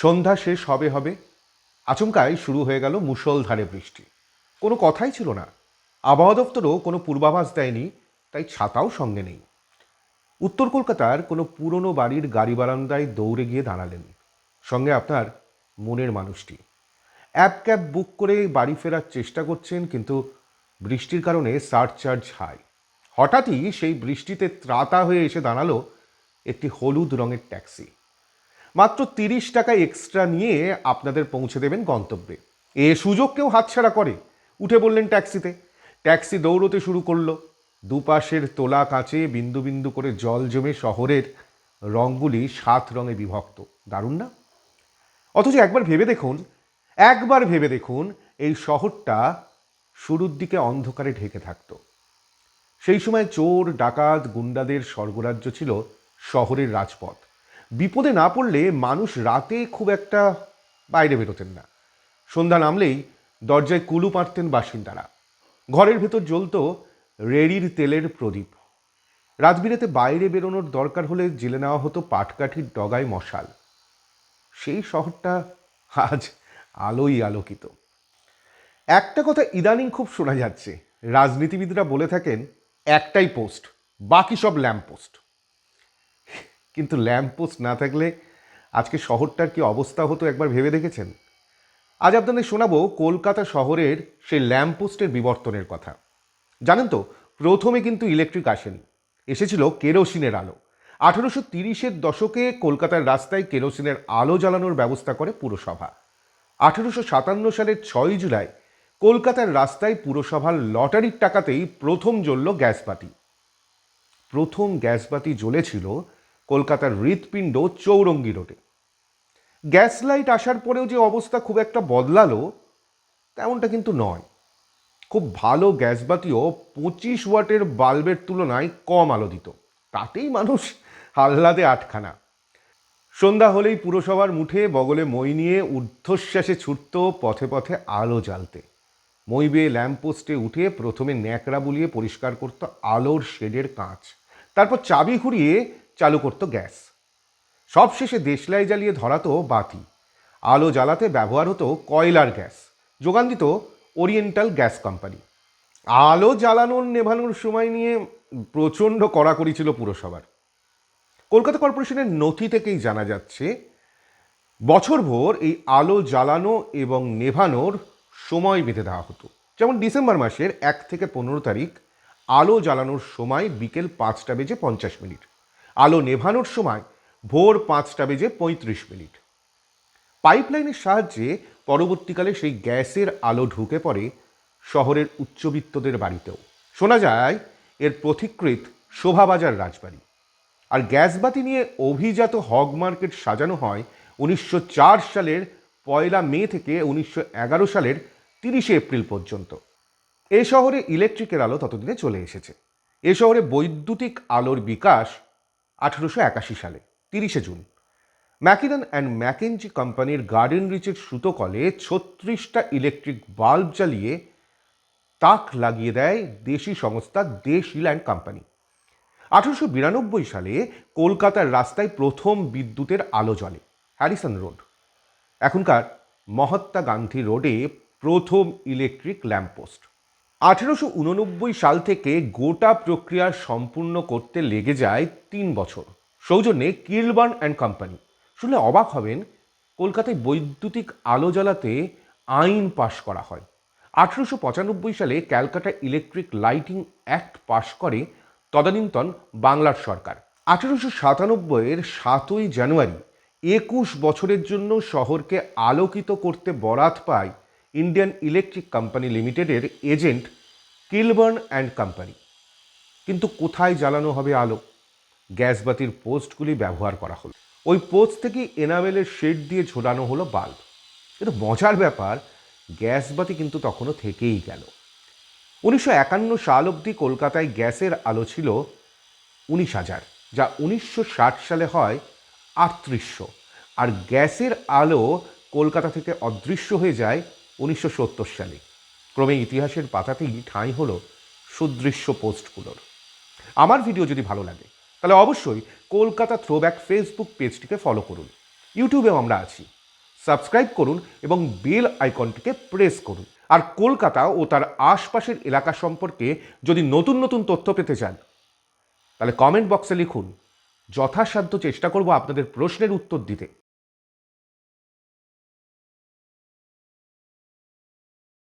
সন্ধ্যা শেষ হবে হবে। আচমকাই শুরু হয়ে গেল মুষলধারে বৃষ্টি। কোনো কথাই ছিল না। আবহাওয়া দপ্তরও কোনো পূর্বাভাস দেয়নি, তাই ছাতাও সঙ্গে নেই। উত্তর কলকাতার কোনো পুরনো বাড়ির গাড়ি বারান্দায় দৌড়ে গিয়ে দাঁড়ালেন। সঙ্গে আপনার মনের মানুষটি। অ্যাপ ক্যাব বুক করে বাড়ি ফেরার চেষ্টা করছেন, কিন্তু বৃষ্টির কারণে সারচার্জ হাই। হঠাৎই সেই বৃষ্টিতে ত্রাতা হয়ে এসে দাঁড়াল একটি হলুদ রঙের ট্যাক্সি। মাত্র তিরিশ টাকা এক্সট্রা নিয়ে আপনাদের পৌঁছে দেবেন গন্তব্যে। এ সুযোগ কেউ হাতছাড়া করে। উঠে বললেন ট্যাক্সিতে। ট্যাক্সি দৌড়তে শুরু করল। দুপাশের তোলা কাঁচে বিন্দু বিন্দু করে জল জমে শহরের রঙগুলি সাত রঙে বিভক্ত। দারুণ না? অথচ একবার ভেবে দেখুন, একবার ভেবে দেখুন এই শহরটা শুরুর দিকে অন্ধকারে ঢেকে থাকত। সেই সময় চোর, ডাকাত, গুন্ডাদের স্বর্গরাজ্য ছিল শহরের রাজপথ। বিপদে না পড়লে মানুষ রাতে খুব একটা বাইরে বেরোতেন না। সন্ধ্যা নামলেই দরজায় কুলু পারতেন বাসিন্দারা। ঘরের ভেতর জ্বলতো রেড়ির তেলের প্রদীপ। রাজবিরেতে বাইরে বেরোনোর দরকার হলে জেলে নেওয়া হতো পাটকাঠির ডগায় মশাল। সেই শহরটা আজ আলোই আলোকিত। একটা কথা ইদানিং খুব শোনা যাচ্ছে। রাজনীতিবিদরা বলে থাকেন, একটাই পোস্ট, বাকি সব ল্যাম্প পোস্ট কিন্তু ল্যাম্প পোস্ট না থাকলে আজকে শহরটার কি অবস্থা হতো একবার ভেবে দেখেছেন? আজ আপনাদের শোনাবো কলকাতা শহরের সেই ল্যাম্প পোস্টের বিবর্তনের কথা। জানেন তো, প্রথমে কিন্তু ইলেকট্রিক আসেনি, এসেছিল কেরোসিনের আলো। আঠেরোশো তিরিশের দশকে কলকাতার রাস্তায় কেরোসিনের আলো জ্বালানোর ব্যবস্থা করে পুরসভা। আঠেরোশো সাতান্ন সালের ছয় জুলাই, কলকাতার রাস্তায় পুরসভার লটারির টাকাতেই প্রথম জ্বলল গ্যাসবাতি প্রথম গ্যাসবাতি জ্বলেছিল কলকাতার হৃৎপিণ্ড চৌরঙ্গি রোডে। গ্যাস লাইট আসার পরেও যে অবস্থা খুব একটা বদলালো, তেমনটা কিন্তু নয়। খুব ভালো গ্যাসবাতিও পঁচিশ ওয়াটের বাল্বের তুলনায় কম আলো দিত তাতেই মানুষ আহ্লাদে আটখানা। সন্ধ্যা হলেই পুরসভার মুঠে বগলে মই নিয়ে ঊর্ধ্বশ্বাসে ছুটত পথে পথে আলো জ্বালতে। মই বেয়ে ল্যাম্পপোস্টে উঠে প্রথমে ন্যাকড়া বুলিয়ে পরিষ্কার করত আলোর শেডের কাঁচ। তারপর চাবি ঘুরিয়ে চালু করত গ্যাস। সবশেষে দেশলাই জ্বালিয়ে ধরাতো বাতি। আলো জ্বালাতে ব্যবহার হতো কয়লার গ্যাস। যোগান দিত ওরিয়েন্টাল গ্যাস কোম্পানি। আলো জ্বালানোর নেভানোর সময় নিয়ে প্রচণ্ড কড়াকড়ি ছিল পুরসভার। কলকাতা কর্পোরেশনের নথি থেকেই জানা যাচ্ছে, বছরভর এই আলো জ্বালানো এবং নেভানোর সময় বেঁধে দেওয়া হতো। যেমন ডিসেম্বর মাসের এক থেকে পনেরো তারিখ আলো জ্বালানোর সময় বিকেল পাঁচটা বেজে পঞ্চাশ মিনিট। আলো নেভানোর সময় ভোর পাঁচটা বেজে পঁয়ত্রিশ মিনিট। পাইপলাইনের সাহায্যে পরবর্তীকালে সেই গ্যাসের আলো ঢুকে পড়ে শহরের উচ্চবিত্তদের বাড়িতেও। শোনা যায়, এর পথিকৃত শোভাবাজার রাজবাড়ি। আর গ্যাসবাতি নিয়ে অভিজাত হগ মার্কেট সাজানো হয় উনিশশো চার সালের পয়লা মে থেকে উনিশশো এগারো সালের তিরিশে এপ্রিল পর্যন্ত। এ শহরে ইলেকট্রিকের আলো ততদিনে চলে এসেছে। এ শহরে বৈদ্যুতিক আলোর বিকাশ আঠেরোশো একাশি সালে, তিরিশে জুন। ম্যাকিনন অ্যান্ড ম্যাকেনজি কোম্পানির গার্ডেন রিচের সুতোকলে ছত্রিশটা ইলেকট্রিক বাল্ব জ্বালিয়ে তাক লাগিয়ে দেয় দেশি সংস্থা দেশি ল্যান্ড কোম্পানি। আঠারোশো বিরানব্বই সালে কলকাতার রাস্তায় প্রথম বিদ্যুতের আলো জ্বলে, হ্যারিসন রোড। এখনকার মহাত্মা গান্ধী রোডে প্রথম ইলেকট্রিক ল্যাম্পপোস্ট। আঠেরোশো উননব্বই সাল থেকে গোটা প্রক্রিয়া সম্পূর্ণ করতে লেগে যায় তিন বছর। সৌজন্যে কিলবার্ন অ্যান্ড কোম্পানি। শুনলে অবাক হবেন, কলকাতায় বৈদ্যুতিক আলো জ্বালাতে আইন পাশ করা হয়। আঠেরোশো পঁচানব্বই সালে Calcutta electric lighting act pass করে তদানীন্তন বাংলার সরকার। আঠেরোশো সাতানব্বইয়ের সাতই জানুয়ারি একুশ বছরের জন্য শহরকে আলোকিত করতে বরাত পায় ইন্ডিয়ান ইলেকট্রিক কোম্পানি লিমিটেডের এজেন্ট কিলবার্ন অ্যান্ড কোম্পানি কিন্তু কোথায় জ্বালানো হবে আলো? গ্যাসবাতির পোস্টগুলি ব্যবহার করা হলো। ওই পোস্ট থেকে এনামেলের শেড দিয়ে ঝোলানো হলো বাল্ব। কিন্তু মজার ব্যাপার গ্যাসবাতি কিন্তু তখনও থেকেই গেল। উনিশশো একান্ন সাল অবধি কলকাতায় গ্যাসের আলো ছিল উনিশ হাজার, যা উনিশশো ষাট সালে হয় আটত্রিশশো। আর গ্যাসের আলো কলকাতা থেকে অদৃশ্য হয়ে যায় উনিশশো সত্তর সালে। ক্রমে ইতিহাসের পাতাতেই ঠাঁই হলো সুদৃশ্য পোস্টগুলোর। আমার ভিডিও যদি ভালো লাগে, তাহলে অবশ্যই কলকাতা থ্রোব্যাক ফেসবুক পেজটিকে ফলো করুন। ইউটিউবেও আমরা আছি। সাবস্ক্রাইব করুন এবং বেল আইকনটিকে প্রেস করুন। আর কলকাতা ও তার আশপাশের এলাকা সম্পর্কে যদি নতুন নতুন তথ্য পেতে চান, তাহলে কমেন্ট বক্সে লিখুন, যথাসাধ্য চেষ্টা করব আপনাদের প্রশ্নের উত্তর দিতে।